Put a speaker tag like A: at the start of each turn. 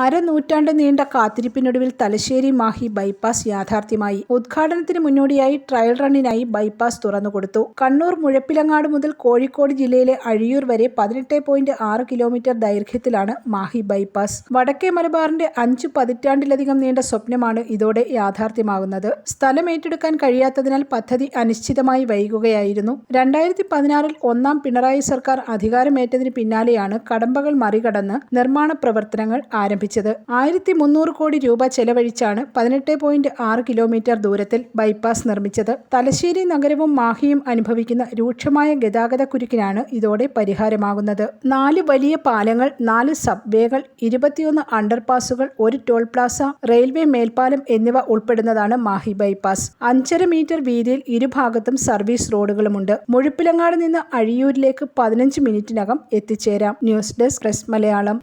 A: അരനൂറ്റാണ്ട് നീണ്ട കാത്തിരിപ്പിനൊടുവിൽ തലശ്ശേരി മാഹി ബൈപ്പാസ് യാഥാർത്ഥ്യമായി. ഉദ്ഘാടനത്തിന് മുന്നോടിയായി ട്രയൽ റണ്ണിനായി ബൈപ്പാസ് തുറന്നുകൊടുത്തു. കണ്ണൂർ മുഴപ്പിലങ്ങാട് മുതൽ കോഴിക്കോട് ജില്ലയിലെ അഴിയൂർ വരെ പതിനെട്ട് പോയിന്റ് ആറ് കിലോമീറ്റർ ദൈർഘ്യത്തിലാണ് മാഹി ബൈപ്പാസ്. വടക്കേ മലബാറിന്റെ അഞ്ചു പതിറ്റാണ്ടിലധികം നീണ്ട സ്വപ്നമാണ് ഇതോടെ യാഥാർത്ഥ്യമാകുന്നത്. സ്ഥലം ഏറ്റെടുക്കാൻ കഴിയാത്തതിനാൽ പദ്ധതി അനിശ്ചിതമായി വൈകുകയായിരുന്നു. രണ്ടായിരത്തി പതിനാറിൽ ഒന്നാം പിണറായി സർക്കാർ അധികാരമേറ്റതിന് പിന്നാലെയാണ് കടമ്പകൾ മറികടന്ന് നിർമ്മാണ പ്രവർത്തനങ്ങൾ ആരംഭിച്ചത്. ആയിരത്തി മുന്നൂറ് കോടി രൂപ ചെലവഴിച്ചാണ് പതിനെട്ട് പോയിന്റ് ആറ് കിലോമീറ്റർ ദൂരത്തിൽ ബൈപ്പാസ് നിർമ്മിച്ചത്. തലശ്ശേരി നഗരവും മാഹിയും അനുഭവിക്കുന്ന രൂക്ഷമായ ഗതാഗത കുരുക്കിനാണ് ഇതോടെ പരിഹാരമാകുന്നത്. നാല് വലിയ പാലങ്ങൾ നാല് സബ്വേകൾ ഇരുപത്തിയൊന്ന് അണ്ടർപാസുകൾ ഒരു ടോൾ പ്ലാസ റെയിൽവേ മേൽപ്പാലം എന്നിവ ഉൾപ്പെടുന്നതാണ് മാഹി ബൈപ്പാസ്. അഞ്ചര മീറ്റർ വീതിയിൽ ഇരുഭാഗത്തും സർവീസ് റോഡുകളുമുണ്ട്. മുഴുപ്പിലങ്ങാട് നിന്ന് അഴിയൂരിലേക്ക് പതിനഞ്ച് മിനിറ്റിനകം എത്തിച്ചേരാം.
B: News desk press Malayalam